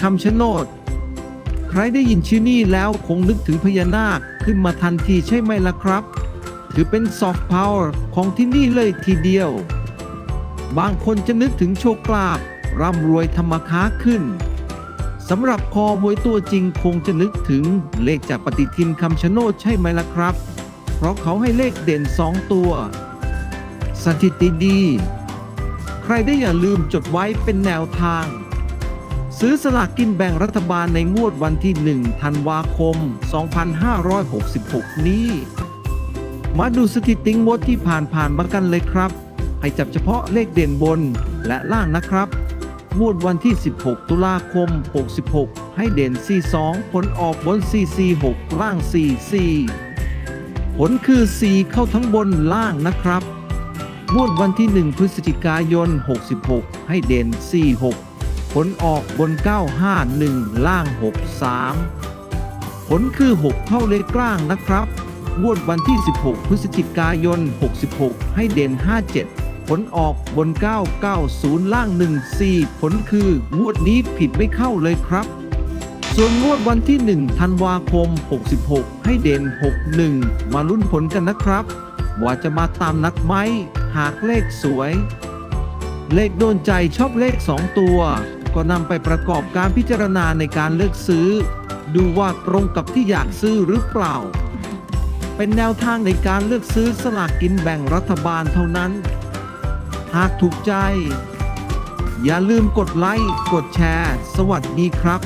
คำชะโนด ใครได้ยินชื่อนี้แล้วคงนึกถึงพญานาคขึ้นมาทันทีใช่ไหมล่ะครับ ถือเป็นซอฟต์พาวเวอร์ของที่นี่เลยทีเดียว บางคนจะนึกถึงโชคลาภร่ำรวยธรรมค้าขึ้นสำหรับคอหวยตัวจริงคงจะนึกถึงเลขจากปฏิทินคำชะโนดใช่ไหมล่ะครับ เพราะเขาให้เลขเด่นสองตัว สถิติดี ใครได้อย่าลืมจดไว้เป็นแนวทาง ซื้อสลากกินแบ่งรัฐบาลในงวดวันที่ 1 ธันวาคม 2566 นี้ มาดูสถิติงวดที่ผ่านผ่านๆมากันเลยครับ ให้จับเฉพาะเลขเด่นบนและล่างนะครับ งวดวันที่ 16 ตุลาคม 66 ให้เด่น 42 ผลออกบน 446 ล่าง 44 ผลคือ 4 เข้าทั้งบนล่างนะครับ งวดวันที่ 1 พฤศจิกายน 66 ให้เด่น 46 ผลออกบน 951 ล่าง 63 ผลคือ 6เข้าเลขกลางนะครับงวดวันที่ 16 พฤศจิกายน 66 ให้เด่น 57 ผลออกบน 990 ล่าง 14 ผลคืองวดนี้ผิดไม่เข้าเลยครับ ส่วนงวดวันที่ 1 ธันวาคม 66 ให้เด่น 61 มาลุ้นผลกันนะครับ ว่าจะมาตามนัดไหม หากเลขสวย เลขโดนใจชอบเลข 2 ตัว ก็นำไปประกอบการพิจารณาในการเลือกซื้อ ดูว่าตรงกับที่อยากซื้อหรือเปล่า เป็นแนวทางในการเลือกซื้อสลากกินแบ่งรัฐบาลเท่านั้น หากถูกใจ อย่าลืมกดไลค์ กดแชร์ สวัสดีครับ